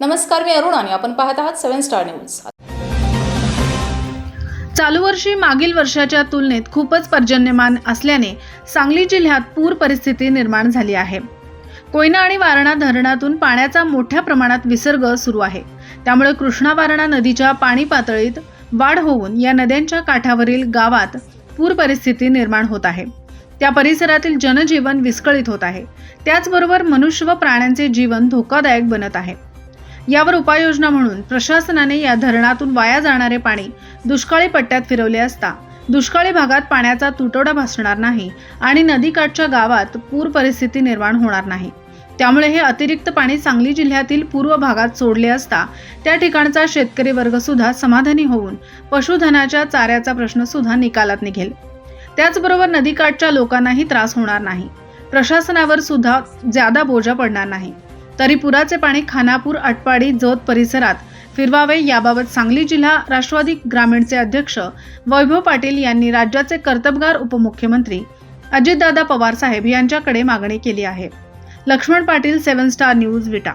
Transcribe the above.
नमस्कार मी अरुण आणि आपण पाहत आहात सेव्हन स्टार न्यूज चालू वर्षी मागील वर्षाच्या तुलनेत खूपच पर्जन्यमान असल्याने सांगली जिल्ह्यात पूर परिस्थिती निर्माण झाली आहे. कोयना आणि वारणा धरणातून पाण्याचा मोठ्या प्रमाणात विसर्ग सुरू आहे. त्यामुळे कृष्णा वारणा नदीच्या पाणी पातळीत वाढ होऊन या नद्यांच्या काठावरील गावात पूर परिस्थिती निर्माण होत आहे. त्या परिसरातील जनजीवन विस्कळीत होत आहे. त्याचबरोबर मनुष्य व प्राण्यांचे जीवन धोकादायक बनत आहे. यावर उपाययोजना म्हणून प्रशासनाने या धरणातून वाया जाणारे पाणी दुष्काळी पट्ट्यात फिरवले असता दुष्काळी भागात पाण्याचा तुटवडा भासणार नाही आणि नदीकाठच्या गावात पूर परिस्थिती निर्माण होणार नाही. त्यामुळे हे अतिरिक्त पाणी सांगली जिल्ह्यातील पूर्व भागात सोडले असता त्या ठिकाणचा शेतकरी वर्ग सुद्धा समाधानी होऊन पशुधनाच्या चाऱ्याचा प्रश्न सुद्धा निकालात निघेल. त्याचबरोबर नदीकाठच्या लोकांनाही त्रास होणार नाही. प्रशासनावर सुद्धा ज्यादा बोजा पडणार नाही. तरी पुराचे पाणी खानापूर अटपाडी जोत परिसरात फिरवावे याबाबत सांगली जिल्हा राष्ट्रवादी ग्रामीणचे अध्यक्ष वैभव पाटील यांनी राज्याचे कर्तबगार उपमुख्यमंत्री अजितदादा पवार साहेब यांच्याकडे मागणी केली आहे. Laxman Patil seven star news Vita